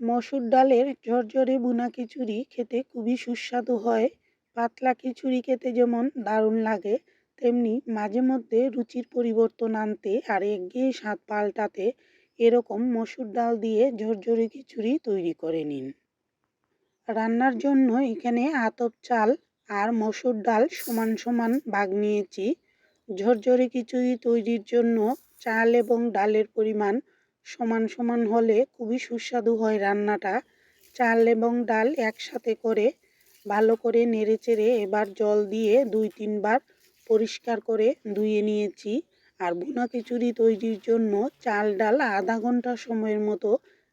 মসুর ডালের ঝরঝরে বুনা খিচুড়ি খেতে খুবই সুস্বাদু হয়। পাতলা খিচুড়ি খেতে যেমন দারুণ লাগে, তেমনি মাঝে মধ্যে রুচির পরিবর্তন আনতে আর একঘেয়ে স্বাদ পাল্টাতে এরকম মসুর ডাল দিয়ে ঝরঝরে খিচুড়ি তৈরি করে নিন। রান্নার জন্য এখানে আতপ চাল আর মসুর ডাল সমান সমান ভাগ নিয়েছি। ঝরঝরে খিচুড়ি তৈরির জন্য চাল এবং ডালের পরিমাণ সমান সমান হলে খুবই সুস্বাদু হয় রান্নাটা। চাল এবং ডাল একসাথে করে ভালো করে নেড়ে চেড়ে এবার জল দিয়ে দুই তিনবার পরিষ্কার করে ধুয়ে নিয়েছি। আর বুনা খিচুড়ি তৈরির জন্য চাল, ডাল আধা ঘণ্টা সময়ের মতো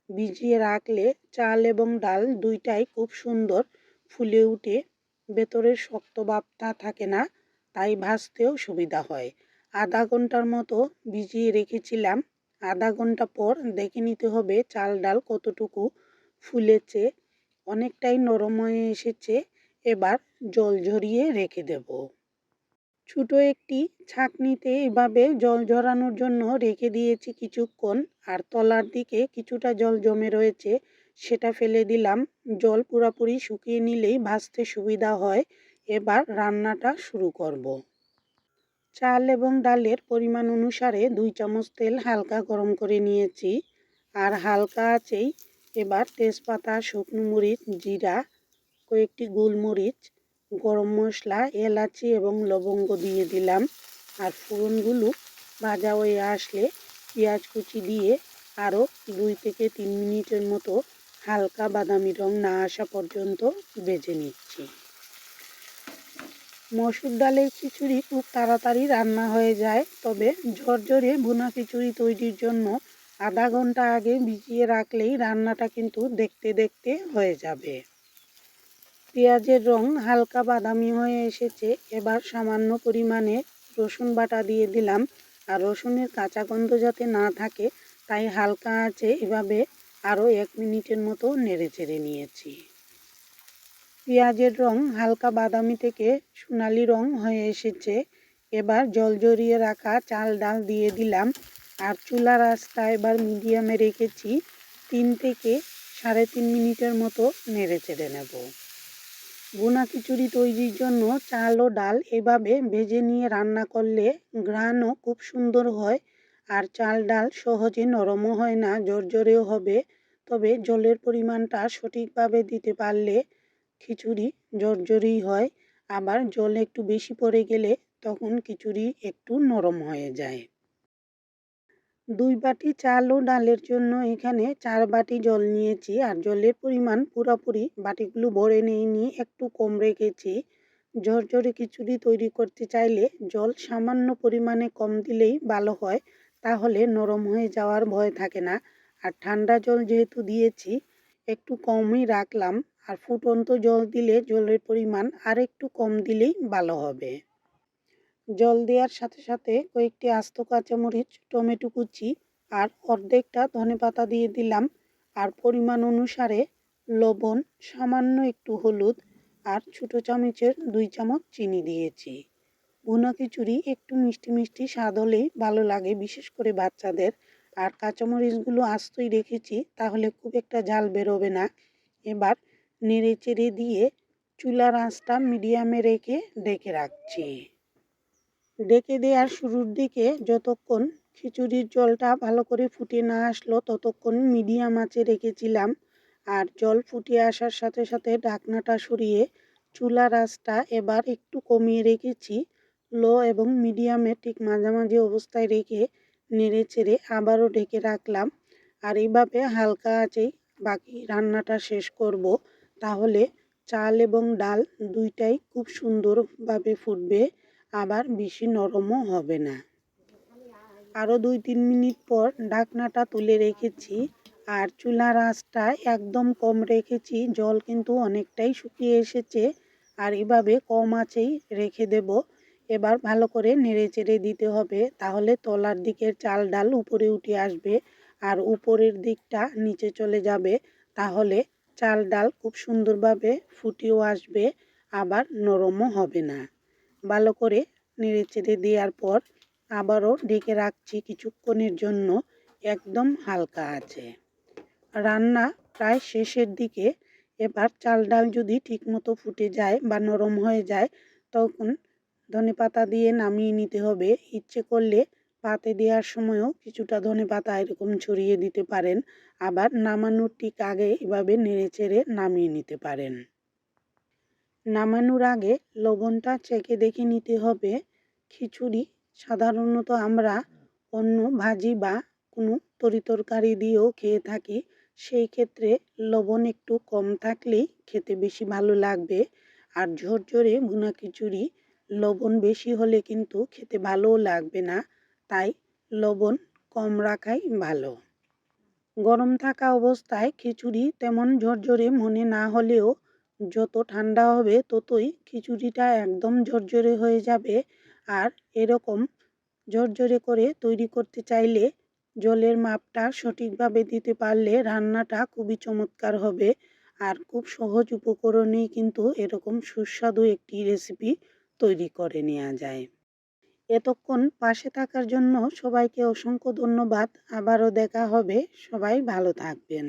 ভিজিয়ে রাখলে চাল এবং ডাল দুইটাই খুব সুন্দর ফুলে উঠে, ভেতরের শক্ত ভাবটা থাকে না, তাই ভাজতেও সুবিধা হয়। আধা ঘণ্টার মতো ভিজিয়ে রেখেছিলাম আধা ঘণ্টা পর দেখে নিতে হবে চাল ডাল কতটুকু ফুলেছে, অনেকটাই নরম হয়ে এসেছে, এবার জল ঝরিয়ে রেখে দেব। ছোটো একটি ছাঁকনিতে এভাবে জল ঝরানোর জন্য রেখে দিয়েছি কিছুক্ষণ, আর তলার দিকে কিছুটা জল জমে রয়েছে, সেটা ফেলে দিলাম। জল পুরোপুরি শুকিয়ে নিলেই ভাজতে সুবিধা হয়। এবার রান্নাটা শুরু করব। চাল এবং ডালের পরিমাণ অনুসারে দুই চামচ তেল হালকা গরম করে নিয়েছি। আর হালকা আছেই। এবার তেজপাতা, শুকনো মরিচ, জিরা, কয়েকটি গোলমরিচ, গরম মশলা, এলাচি এবং লবঙ্গ দিয়ে দিলাম। আর ফোড়নগুলো ভাজা হয়ে আসলে পেঁয়াজ কুচি দিয়ে আরও দুই থেকে তিন মিনিটের মতো হালকা বাদামি রং না আসা পর্যন্ত ভেজে নিচ্ছি। মসুর ডালের খিচুড়ি খুব তাড়াতাড়ি রান্না হয়ে যায়, তবে ঝরঝরে ভুনা খিচুড়ি তৈরির জন্য আধা ঘণ্টা আগে ভিজিয়ে রাখলেই রান্নাটা কিন্তু দেখতে দেখতে হয়ে যাবে। পেঁয়াজের রং হালকা বাদামি হয়ে এসেছে, এবার সামান্য পরিমাণে রসুন বাটা দিয়ে দিলাম, আর রসুনের কাঁচা গন্ধ যাতে না থাকে, তাই হালকা আছে এভাবে আরও এক মিনিটের মতো নেড়ে চেড়ে নিয়েছি। পেঁয়াজের রং হালকা বাদামি থেকে সোনালি রং হয়ে এসেছে। এবার জল জড়িয়ে রাখা চাল ডাল দিয়ে দিলাম আর চুলা আঁচটা এবার মিডিয়ামে রেখেছি তিন থেকে সাড়ে তিন মিনিটের মতো নেড়ে চেড়ে নেব। বোনা খিচুড়ি তৈরির জন্য চাল ও ডাল এভাবে ভেজে নিয়ে রান্না করলে ঘ্রাণও খুব সুন্দর হয় আর চাল ডাল সহজে নরমও হয় না জর্জরেও হবে। তবে জলের পরিমাণটা সঠিকভাবে দিতে পারলে খিচুড়ি জর্জরেই হয়, আবার জল একটু বেশি পড়ে গেলে তখন খিচুড়ি একটু নরম হয়ে যায়। দুই বাটি চাল ও ডালের জন্য এখানে চার বাটি জল নিয়েছি, আর জলের পরিমাণ পুরোপুরি বাটিগুলো ভরে নিয়ে একটু কম রেখেছি। ঝরঝরে খিচুড়ি তৈরি করতে চাইলে জল সামান্য পরিমাণে কম দিলেই ভালো হয়, তাহলে নরম হয়ে যাওয়ার ভয় থাকে না। আর ঠান্ডা জল যেহেতু দিয়েছি, একটু কমই রাখলাম। আর ফুটন্ত জল দিলে জলের পরিমাণ আর একটু কম দিলেই ভালো হবে। জল দেওয়ার সাথে সাথে কয়েকটি আস্ত কাঁচামরিচ, টমেটো কুচি আর অর্ধেকটা ধনে পাতা দিয়ে দিলাম। আর পরিমাণ অনুসারে লবণ, সামান্য একটু হলুদ আর ছোটো চামচের দুই চামচ চিনি দিয়েছি। ভুনা খিচুড়ি একটু মিষ্টি মিষ্টি স্বাদ হলেই ভালো লাগে, বিশেষ করে বাচ্চাদের। আর কাঁচামরিচগুলো আস্তই রেখেছি, তাহলে খুব একটা ঝাল বেরোবে না। এবার নেড়ে চেড়ে দিয়ে চুলার আঁচটা মিডিয়ামে রেখে ডেকে রাখছি। ডেকে দেওয়ার শুরুর দিকে যতক্ষণ খিচুড়ির জলটা ভালো করে ফুটে না আসলো, ততক্ষণ মিডিয়াম আঁচে রেখেছিলাম। আর জল ফুটে আসার সাথে সাথে ঢাকনাটা সরিয়ে চুলার আঁচটা এবার একটু কমিয়ে রেখেছি। লো এবং মিডিয়ামে ঠিক মাঝামাঝি অবস্থায় রেখে নেড়ে চেড়ে আবারও ঢেকে রাখলাম। আর এইভাবে হালকা আঁচেই বাকি রান্নাটা শেষ করব। তাহলে চাল এবং ডাল দুইটাই খুব সুন্দরভাবে ফুটবে, আবার বেশি নরমও হবে না। আরও দুই তিন মিনিট পর ঢাকনাটা তুলে রেখেছি আর চুলার আঁচটা একদম কম রেখেছি, জল কিন্তু অনেকটাই শুকিয়ে এসেছে আর এভাবে কম আঁচেই রেখে দেব। এবার ভালো করে নেড়ে চেড়ে দিতে হবে, তাহলে তলার দিকের চাল ডাল উপরে উঠে আসবে আর উপরের দিকটা নিচে চলে যাবে, তাহলে চাল ডাল খুব সুন্দরভাবে ফুটেও আসবে, আবার নরমও হবে না। ভালো করে নেড়ে চেড়ে দেওয়ার পর আবারও ডেকে রাখছি কিছুক্ষণের জন্য, একদম হালকা আছে। রান্না প্রায় শেষের দিকে, এবার চাল ডাল যদি ঠিকমতো ফুটে যায় বা নরম হয়ে যায়, তখন ধনে পাতা দিয়ে নামিয়ে নিতে হবে। ইচ্ছে করলে পাতে দেওয়ার সময়ও কিছুটা ধনে পাতা এরকম ছড়িয়ে দিতে পারেন। আবার নামানোর ঠিক আগে এভাবে নেড়ে চেড়ে নামিয়ে নিতে পারেন। নামানোর আগে লবণটা চেখে দেখে নিতে হবে। খিচুড়ি সাধারণত আমরা অন্য ভাজি বা কোনো তরিতরকারি দিয়েও খেয়ে থাকি। সেই ক্ষেত্রে লবণ একটু কম থাকলেই খেতে বেশি ভালো লাগবে। আর ঝরঝরে ভুনা খিচুড়ি লবণ বেশি হলে কিন্তু খেতে ভালোও লাগবে না। তাই লবণ কম রাখাই ভালো। গরম থাকা অবস্থায় খিচুড়ি তেমন ঝরঝরে মনে না হলেও যত ঠান্ডা হবে ততই খিচুড়িটা একদম ঝরঝরে হয়ে যাবে আর এরকম ঝরঝরে করে তৈরি করতে চাইলে জলের মাপটা সঠিকভাবে দিতে পারলে রান্নাটা খুবই চমৎকার হবে আর খুব সহজ উপকরণেই কিন্তু এরকম সুস্বাদু একটি রেসিপি তৈরি করে নেওয়া যায়। এতক্ষণ পাশে থাকার জন্য সবাইকে অসংখ্য ধন্যবাদ। আবারও দেখা হবে। সবাই ভালো থাকবেন।